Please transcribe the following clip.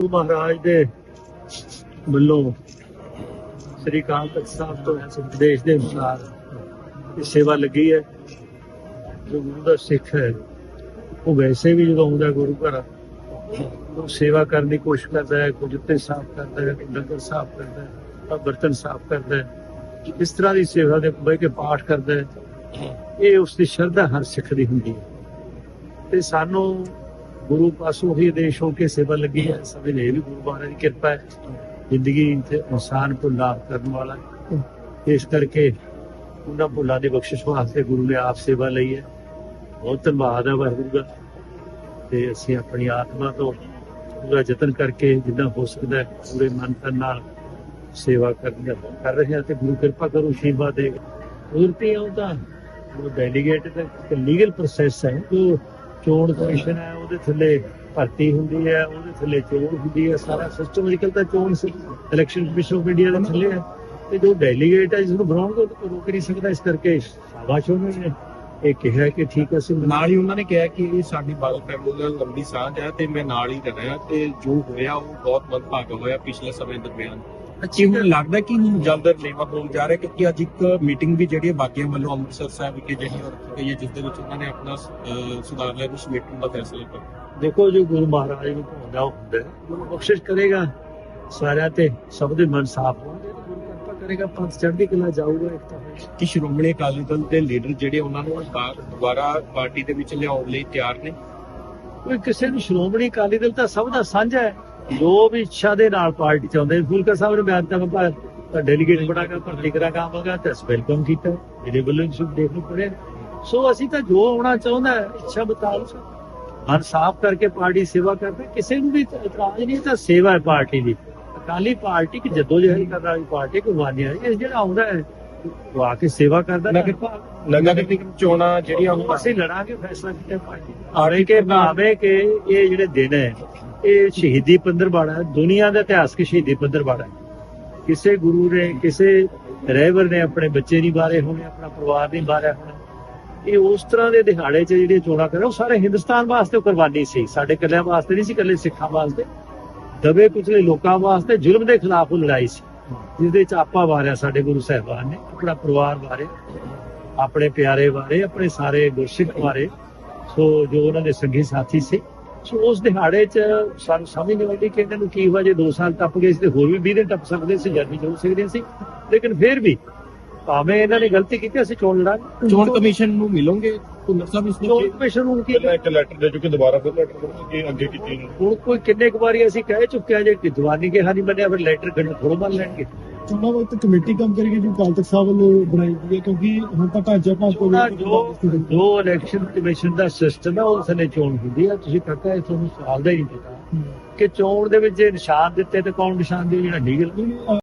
ਗੁਰੂ ਮਹਾਰਾਜ ਦੇ ਵੱਲੋਂ ਸ੍ਰੀ ਅਕਾਲ ਤਖਤ ਸਾਹਿਬ ਤੋਂ ਇਸ ਉਪਦੇਸ਼ ਦੇ ਅਨੁਸਾਰ ਇਹ ਸੇਵਾ ਲੱਗੀ ਹੈ। ਜੋ ਗੁਰੂ ਦਾ ਸਿੱਖ ਹੈ, ਉਹ ਵੈਸੇ ਵੀ ਜਦੋਂ ਆਉਂਦਾ ਗੁਰੂ ਘਰ, ਉਹ ਸੇਵਾ ਕਰਨ ਦੀ ਕੋਸ਼ਿਸ਼ ਕਰਦਾ ਹੈ, ਕੁਝ ਉੱਤੇ ਸਾਫ਼ ਕਰਦਾ ਹੈ ਲੰਗਰ ਸਾਫ਼ ਕਰਦਾ ਹੈ ਬਰਤਨ ਸਾਫ਼ ਕਰਦਾ ਹੈ। ਇਸ ਤਰ੍ਹਾਂ ਦੀ ਸੇਵਾ ਦੇ ਬਹਿ ਕੇ ਪਾਠ ਕਰਦਾ ਹੈ। ਇਹ ਉਸ ਦੀ ਸ਼ਰਧਾ ਹਰ ਸਿੱਖ ਦੀ ਹੁੰਦੀ ਹੈ। ਤੇ ਸਾਨੂੰ ਗੁਰੂ ਪਾਸੋਂ ਹੀ ਆਦੇਸ਼ ਹੋ ਕੇ ਸੇਵਾ ਲੱਗੀ ਹੈ। ਸਮਝ ਇਹ ਵੀ ਗੁਰੂ ਮਹਾਰਾਜ ਦੀ ਕਿਰਪਾ ਹੈ। ਜ਼ਿੰਦਗੀ ਤੇ ਇਨਸਾਨ ਨੂੰ ਲਾਭ ਕਰਨ ਵਾਲਾ ਇਸ ਕਰਕੇ ਉਹਨਾਂ ਭੁੱਲਾਂ ਦੀ ਬਖਸ਼ਿਸ਼ ਵਾਸਤੇ ਗੁਰੂ ਨੇ ਆਪ ਸੇਵਾ ਲਈ ਹੈ। ਬਹੁਤ ਧੰਨਵਾਦ ਹੈ ਵਾਹਿਗੁਰੂ ਦਾ। ਤੇ ਅਸੀਂ ਆਪਣੀ ਆਤਮਾ ਤੋਂ ਪੂਰਾ ਯਤਨ ਕਰਕੇ ਜਿੰਨਾ ਹੋ ਸਕਦਾ ਪੂਰੇ ਮਨ ਤਨ ਨਾਲ ਸੇਵਾ ਕਰਨ ਦਾ ਕਰ ਰਹੇ ਹਾਂ ਤੇ ਗੁਰੂ ਕਿਰਪਾ ਕਰੋ ਸ਼ੀਬਾ ਦੇ ਉਰਤੀ ਆਉ ਉਹ ਡੈਲੀਗੇਟ ਦਾ ਲੀਗਲ ਪ੍ਰੋਸੈਸ ਹੈ। ਜੋ ਚੋਣ ਕਮਿਸ਼ਨ ਹੈ, ਉਹਦੇ ਥੱਲੇ ਭਰਤੀ ਹੁੰਦੀ ਹੈ, ਉਹਦੇ ਥੱਲੇ ਚੋਣ ਹੁੰਦੀ ਹੈ, ਸਾਰਾ ਸਿਸਟਮ ਅੱਜਕੱਲ ਤਾਂ ਚੋਣ ਇਲੈਕਸ਼ਨ ਕਮਿਸ਼ਨ ਆਫ ਇੰਡੀਆ ਦੇ ਥੱਲੇ ਹੈ। ਤੇ ਜੋ ਡੈਲੀਗੇਟ ਹੈ ਜਿਸ ਨੂੰ ਬਣਾਉਣਗੇ ਉਹ ਕੋਈ ਰੋਕ ਨਹੀਂ ਸਕਦਾ, ਇਸ ਕਰਕੇ ਸ਼ਾਬਾਸ਼ ਉਹਨਾਂ ਨੇ। ਇਹ ਕਿਹਾ ਕਿ ਠੀਕ ਅਸੀਂ ਨਾਲ ਹੀ ਉਹਨਾਂ ਨੇ ਕਿਹਾ ਕਿ ਇਹ ਸਾਡੀ ਬਾਲ ਫੈਮਿਲੀ ਨਾਲ ਲੰਬੀ ਸਾਂਝ ਹੈ ਤੇ ਮੈਂ ਨਾਲ ਹੀ ਰਹਿਣਾ ਤੇ ਜੋ ਹੋਇਆ, ਉਹ ਬਹੁਤ ਮੰਦਭਾਗਾ ਹੋਇਆ ਪਿਛਲੇ ਸਮੇਂ ਦਰਮਿਆਨ। ਕੀ ਹੁਣ ਲੱਗਦਾ ਕਿ ਹੁਣ ਜਲਦ ਲੇਵਾ ਹੋਣ ਜਾ ਰਿਹਾ ਕਿਉਂਕਿ ਅੱਜ ਇੱਕ ਮੀਟਿੰਗ ਵੀ ਜਿਹੜੀ ਹੈ ਬਾਕੀਆਂ ਵੱਲੋਂ ਅੰਮ੍ਰਿਤਸਰ ਸਾਹਿਬ ਵਿਖੇ ਜਿਹੜੀ ਉਹ ਰੱਖੀ ਗਈ ਹੈ ਜਿਸ ਦੇ ਵਿੱਚ ਉਹਨਾਂ ਨੇ ਆਪਣਾ ਸੁਧਾਰ ਲੈ ਨੂੰ ਸਮੇਟਣ ਦਾ ਫੈਸਲਾ ਕੀਤਾ। ਦੇਖੋ ਜੋ ਗੁਰੂ ਮਹਾਰਾਜ ਨੂੰ ਭਾਉਂਦਾ ਉਹ ਹੁੰਦਾ ਹੈ, ਗੁਰੂ ਬਖਸ਼ਿਸ਼ ਕਰੇਗਾ ਸਾਰਿਆਂ ਤੇ ਸਭ ਦੇ ਮਨ ਸਾਫ਼ ਹੋਣਗੇ ਤੇ ਗੁਰੂ ਕਿਰਪਾ ਕਰੇਗਾ ਪੰਥ ਚੜ੍ਹਦੀ ਕਲਾ ਜਾਊਗਾ ਇੱਕ ਤਾਂ। ਕਿ ਸ਼੍ਰੋਮਣੀ ਅਕਾਲੀ ਦਲ ਦੇ ਲੀਡਰ ਜਿਹੜੇ ਉਹਨਾਂ ਨੂੰ ਦੁਬਾਰਾ ਪਾਰਟੀ ਦੇ ਵਿੱਚ ਲਿਆਉਣ ਲਈ ਤਿਆਰ ਨੇ? ਕੋਈ ਕਿਸੇ ਨੂੰ ਸ਼੍ਰੋਮਣੀ ਅਕਾਲੀ ਦਲ ਤਾਂ ਸਭ ਦਾ ਸਾਂਝਾ ਹੈ। ਜੋ ਵੀ ਇੱਛਾ ਦੇ ਨਾਲ ਪਾਰਟੀ ਚ ਫੂਲਕਾ ਸਾਹਿਬ ਨੇ ਬਿਆਨ ਤੱਕ ਤਾਂ ਡੈਲੀਗੇਟ ਬਣਾਗਾ ਭਰਤੀ ਕਰਾ ਕਾਮਾਗਾ ਤਾਂ ਵੈਲਕਮ ਕੀਤਾ। ਇਹਦੇ ਵੱਲੋਂ ਹੀ ਦੇਖ ਨੂੰ ਪੜੇ ਸੋ ਅਸੀਂ ਤਾਂ ਜੋ ਆਉਣਾ ਚਾਹੁੰਦਾ, ਇੱਛਾ ਮੁਤਾਬਕ ਮਨ ਸਾਫ਼ ਕਰਕੇ ਪਾਰਟੀ ਸੇਵਾ ਕਰਦੇ। ਕਿਸੇ ਨੂੰ ਵੀ ਇਤਰਾਜ਼ ਨਹੀਂ, ਤਾਂ ਸੇਵਾ ਹੈ ਪਾਰਟੀ ਦੀ। ਅਕਾਲੀ ਪਾਰਟੀ ਕਿ ਜਦੋਂ ਜਹਿਰ ਕਰ ਰਹੀ ਪਾਰਟੀ ਕੁਰਬਾਨੀ ਇਹ ਜਿਹੜਾ ਆਉਂਦਾ ਹੈ ਆ ਕੇ ਸੇਵਾ ਕਰਦਾ ਨਗਰ ਨਗਰ ਨਿਗਮ ਚੋਣਾਂ ਜਿਹੜੀਆਂ ਹੁਣ ਅਸੀਂ ਲੜਾਂਗੇ ਫੈਸਲਾ ਕੀਤਾ ਪਾਰਟੀ ਆਰੇ ਕੇ ਭਾਵੇਂ ਕਿ ਇਹ ਜਿਹੜੇ ਦਿਨ ਹੈ ਇਹ ਸ਼ਹੀਦੀ ਪੰਦਰਵਾੜਾ ਹੈ। ਦੁਨੀਆ ਦਾ ਇਤਿਹਾਸਕ ਸ਼ਹੀਦੀ ਪੰਦਰਵਾੜਾ ਹੈ? ਕਿਸੇ ਗੁਰੂ ਨੇ ਕਿਸੇ ਰਹਿਬਰ ਨੇ ਆਪਣੇ ਬੱਚੇ ਨਹੀਂ ਬਾਰੇ ਹੋਣੇ ਆਪਣਾ ਪਰਿਵਾਰ ਨਹੀਂ ਬਾਰੇ ਹੋਣਾ। ਇਹ ਉਸ ਤਰ੍ਹਾਂ ਦੇ ਦਿਹਾੜੇ 'ਚ ਜਿਹੜੀਆਂ ਚੋਣਾਂ ਕਰ ਉਹ ਸਾਰੇ ਹਿੰਦੁਸਤਾਨ ਵਾਸਤੇ ਕੁਰਬਾਨੀ ਸੀ। ਸਾਡੇ ਇਕੱਲਿਆਂ ਵਾਸਤੇ ਨਹੀਂ ਸੀ ਇਕੱਲੇ ਸਿੱਖਾਂ ਵਾਸਤੇ। ਦਬੇ ਕੁਚਲੇ ਲੋਕਾਂ ਵਾਸਤੇ ਜ਼ੁਲਮ ਦੇ ਖਿਲਾਫ ਉਹ ਲੜਾਈ ਸੀ। ਜਿਸ ਦੇ ਚ ਆਪਾ ਵਾਰਿਆ, ਸਾਡੇ ਗੁਰੂ ਸਾਹਿਬਾਨ ਨੇ, ਆਪਣਾ ਪਰਿਵਾਰ ਬਾਰੇ ਆਪਣੇ ਪਿਆਰੇ ਬਾਰੇ ਆਪਣੇ ਸਾਰੇ ਗੁਰਸਿੱਖ ਬਾਰੇ ਸੋ ਜੋ ਉਹਨਾਂ ਦੇ ਸੰਗੀ ਸਾਥੀ ਸੀ, ਸੋ ਉਸ ਦਿਹਾੜੇ 'ਚ ਸਾਨੂੰ ਸਮਝ ਨਹੀਂ ਆਉਂਦੀ ਕਿ ਇਹਨਾਂ ਨੂੰ ਕੀ ਹੋਇਆ, ਜੇ 2 ਸਾਲ ਟੱਪ ਗਏ ਸੀ ਤੇ ਹੋਰ ਵੀ 20 ਦਿਨ ਟੱਪ ਸਕਦੇ ਸੀ ਜਰਨੀ ਵੀ ਹੋ ਸਕਦੇ ਸੀ। ਲੇਕਿਨ ਫਿਰ ਵੀ ਭਾਵੇਂ ਇਹਨਾਂ ਨੇ ਗਲਤੀ ਕੀਤੀ, ਅਸੀਂ ਚੋਣ ਲੜਾਂਗੇ। ਚੋਣ ਕਮਿਸ਼ਨ ਨੂੰ ਮਿਲੋਗੇ ਭੁੱਲਰ ਸਾਹਿਬ ਇਸ ਨੂੰ ਕੀ ਪਹਿਲਾਂ ਇੱਕ ਲੈਟਰ ਦੇ ਚੁੱਕੇ ਦੁਬਾਰਾ ਫਿਰ ਲੈਟਰ ਕਰਕੇ ਅੱਗੇ ਕੀਤੀ ਨੂੰ? ਹੁਣ ਕੋਈ ਕਿੰਨੇ ਕੁ ਵਾਰੀ ਅਸੀਂ ਕਹਿ ਚੁੱਕੇ ਆ ਜੇ ਕਿ ਜਵਾਨੀ ਕਿਹਾ ਨਹੀਂ ਮੰਨਿਆ ਫਿਰ ਲੈਟਰ ਕੱਢ ਥੋੜੋ ਮੰਨ ਲੈਣਗੇ। ਚੋਣਾਂ ਵਕਤ ਕਮੇਟੀ ਕੰਮ ਕਰੇਗੀ ਜੋ ਅਕਾਲ ਤਖਤ ਸਾਹਿਬ ਵੱਲੋਂ ਬਣਾਈ ਗਈ ਹੈ ਕਿਉਂਕਿ ਹੁਣ ਤਾਂ ਢਾਂਚਾ ਭਾਜਪਾ ਚੋਣਾਂ ਜੋ ਜੋ ਇਲੈਕਸ਼ਨ ਕਮਿਸ਼ਨ ਦਾ ਸਿਸਟਮ ਹੈ ਉਸ ਨੇ ਚੋਣ ਹੁੰਦੀ ਹੈ ਤੁਸੀਂ ਕਾਕਾ ਇਹ ਤੁਹਾਨੂੰ ਸਵਾਲ ਦਾ ਹੀ ਨਹੀਂ ਪਤਾ ਕਿ ਚੋਣ ਦੇ ਵਿੱਚ ਜੇ ਨਿਸ਼ਾਨ ਦਿੱਤੇ ਤੇ ਕੌਣ ਨਿਸ਼ਾਨ ਦੇ ਜਿਹੜਾ ਲੀਗਲ